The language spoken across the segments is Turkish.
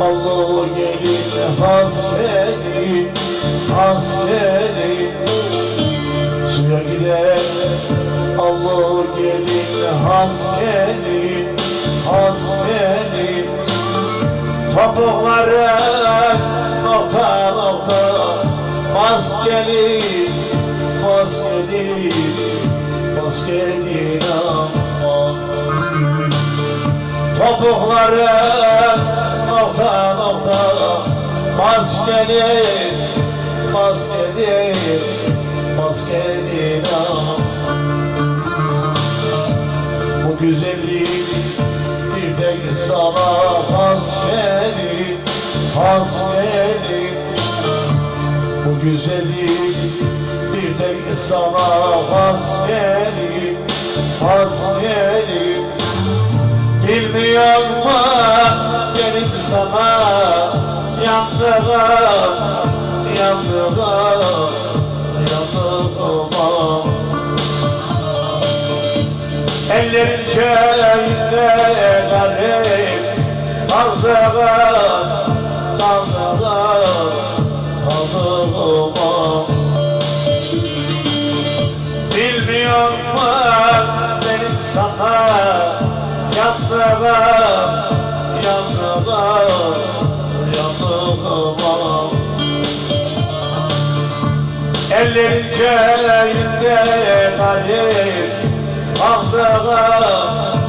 Allı gelin hasreti hasreti. Suya gider. Allı gelin hasreti hasreti. Topukları nokta nokta. Maskeli Maskeli Maskeli. aman Topukları nokta nokta Maskeli Maskeli Maskeli Bu güzellik bir tek sana has gelir Bu güzellik bir tek sana has gelir Has gelir Bilmiyor mu benim sana yandığım Yandığım Yandığım Ellerin köyünde garip Kaldığım Kaldığım Yandığım Yandığım Yandığım Ellerin köyünde garip Kaldığım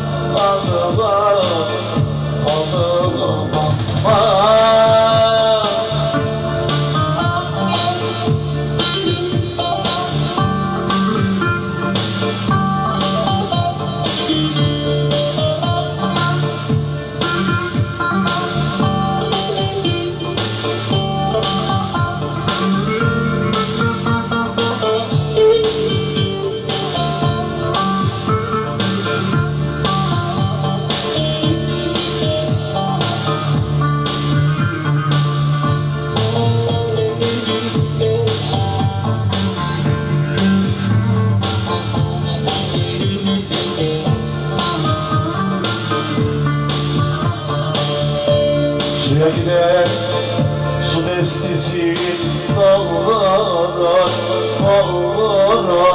Suya gider su destesi dağlara dağlara.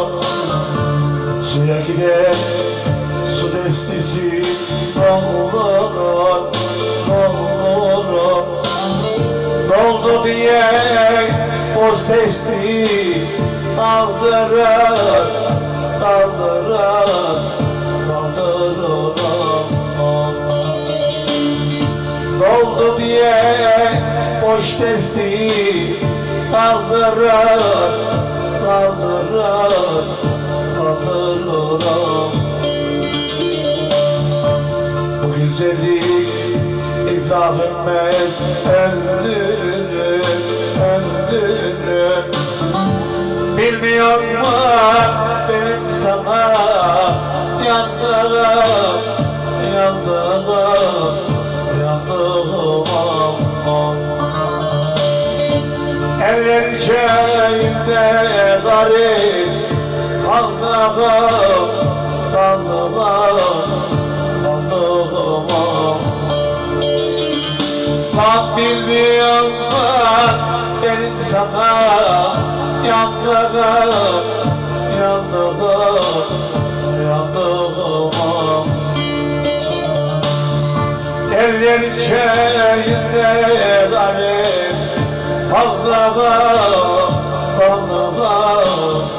Suya gider su destesi dağlara dağlara. Doldu diye boz testi kaldırır kaldırır kaldırır Doldu diye boş testi kaldırır, kaldırır, kaldırır. Bu güzellik iflah etmez, öldürür, öldürür. Bilmiyor mu benim sana yandığım, yandığım, yandığım aman. Eller köyünde garip kaldığım, kaldığım aman. Bak bilmiyor mu benim sana yandığım, yandığım, yandığım Gelir köyünde zalim Allah'a Allah'a